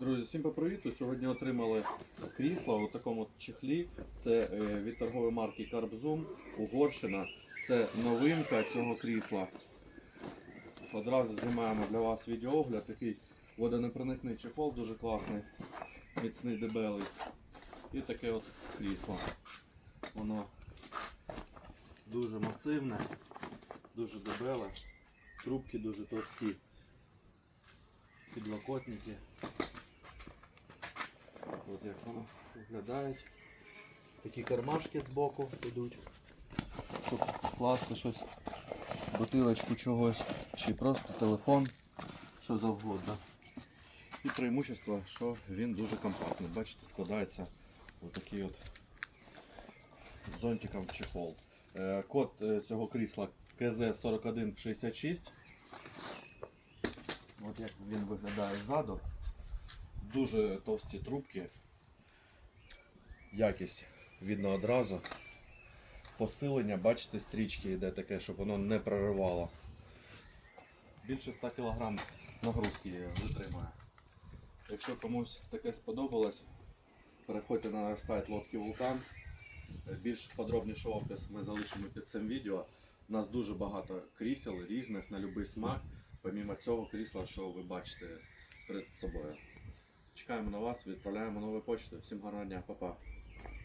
Друзі, всім попривіту! Сьогодні отримали крісло у такому чехлі. Це е, від торгової марки Carb Угорщина. Це новинка цього крісла. Одразу знімаємо для вас відеоогляд. Такий водонепроникний чехол, дуже класний, міцний дебелий. І таке от крісло. Воно дуже масивне, дуже дебеле, трубки дуже товсті, підлокотники. Як воно виглядають. Такі кармашки збоку йдуть, щоб скласти щось, бутилочку чогось, чи просто телефон, що завгодно. І преимущество, що він дуже компактний. Бачите, складається отакий от зонтиком чехол. Е, Код е, цього крісла КЗ4166. От як він виглядає ззаду. Дуже товсті трубки. Якість видно одразу. Посилення, бачите, стрічки йде таке, щоб воно не проривало. Більше 100 кг нагрузки витримує. Якщо комусь таке сподобалось, переходьте на наш сайт Лодки Вулкан. Більш подробніший опис ми залишимо під цим відео. У нас дуже багато крісел різних на будь-який смак, помімо цього крісла, що ви бачите перед собою. Чекаємо на вас, відправляємо нову почту. Всім гарного дня, па-па.